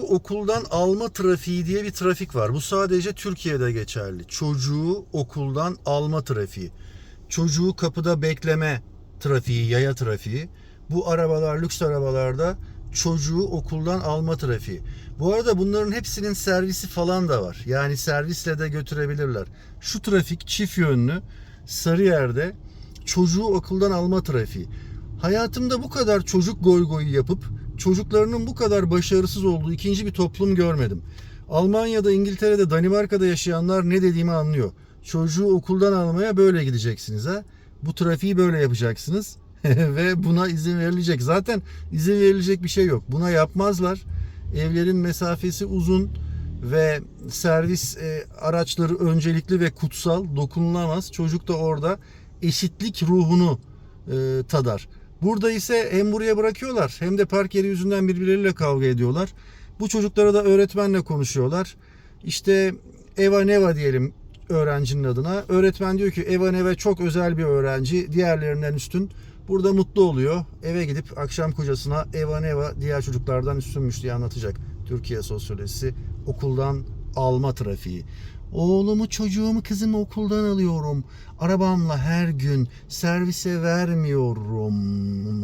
okuldan alma trafiği diye bir trafik var. Bu sadece Türkiye'de geçerli. Çocuğu okuldan alma trafiği. Çocuğu kapıda bekleme trafiği, yaya trafiği. Bu arabalar, lüks arabalarda çocuğu okuldan alma trafiği. Bu arada bunların hepsinin servisi falan da var. Yani servisle de götürebilirler. Şu trafik çift yönlü Sarıyer'de çocuğu okuldan alma trafiği. Hayatımda bu kadar çocuk goy goyu yapıp çocuklarının bu kadar başarısız olduğu ikinci bir toplum görmedim. Almanya'da, İngiltere'de, Danimarka'da yaşayanlar ne dediğimi anlıyor. Çocuğu okuldan almaya böyle gideceksiniz ha. Bu trafiği böyle yapacaksınız ve buna izin verilecek. Zaten izin verilecek bir şey yok. Buna yapmazlar. Evlerin mesafesi uzun ve servis e, araçları öncelikli ve kutsal dokunulamaz. Çocuk da orada eşitlik ruhunu e, tadar. Burada ise hem buraya bırakıyorlar hem de park yeri yüzünden birbirleriyle kavga ediyorlar. Bu çocuklara da öğretmenle konuşuyorlar. İşte Eva Neva diyelim öğrencinin adına. Öğretmen diyor ki Eva Neva çok özel bir öğrenci. Diğerlerinden üstün. Burada mutlu oluyor. Eve gidip akşam kocasına Eva Neva diğer çocuklardan üstünmüş diye anlatacak. Türkiye sosyolojisi okuldan alma trafiği. Oğlumu, çocuğumu, kızımı okuldan alıyorum. Arabamla her gün servise vermiyorum.